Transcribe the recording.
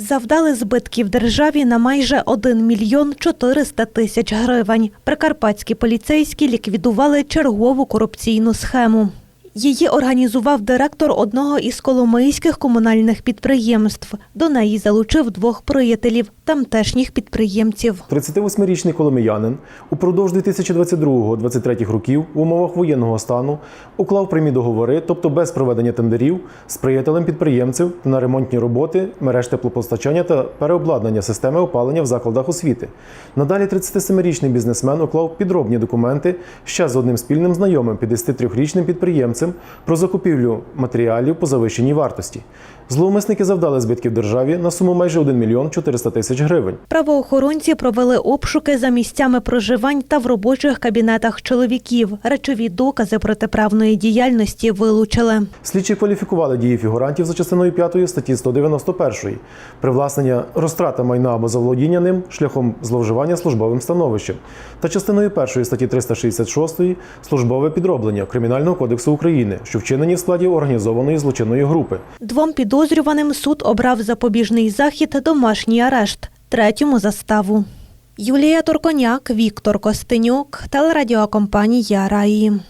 Завдали збитків державі на майже 1 мільйон 400 тисяч гривень. Прикарпатські поліцейські ліквідували чергову корупційну схему. Її організував директор одного із коломийських комунальних підприємств. До неї залучив двох приятелів, тамтешніх підприємців. 38-річний коломиянин упродовж 2022-2023 років в умовах воєнного стану уклав прямі договори, тобто без проведення тендерів, з приятелем підприємців на ремонтні роботи, мереж теплопостачання та переобладнання системи опалення в закладах освіти. Надалі 37-річний бізнесмен уклав підробні документи ще з одним спільним знайомим 53-річним підприємцем про закупівлю матеріалів по завищеній вартості. Зловмисники завдали збитків державі на суму майже 1 мільйон 400 тисяч гривень. Правоохоронці провели обшуки за місцями проживань та в робочих кабінетах чоловіків. Речові докази протиправної діяльності вилучили. Слідчі кваліфікували дії фігурантів за частиною 5 статті 191 привласнення розтрата майна або заволодіння ним шляхом зловживання службовим становищем та частиною 1 статті 366 службове підроблення Кримінального кодексу України, що вчинені в складі організованої злочинної групи. Двом підозрюваним суд обрав запобіжний захід домашній арешт, третьому заставу. Юлія Торконяк, Віктор Костенюк, телерадіокомпанія Раї.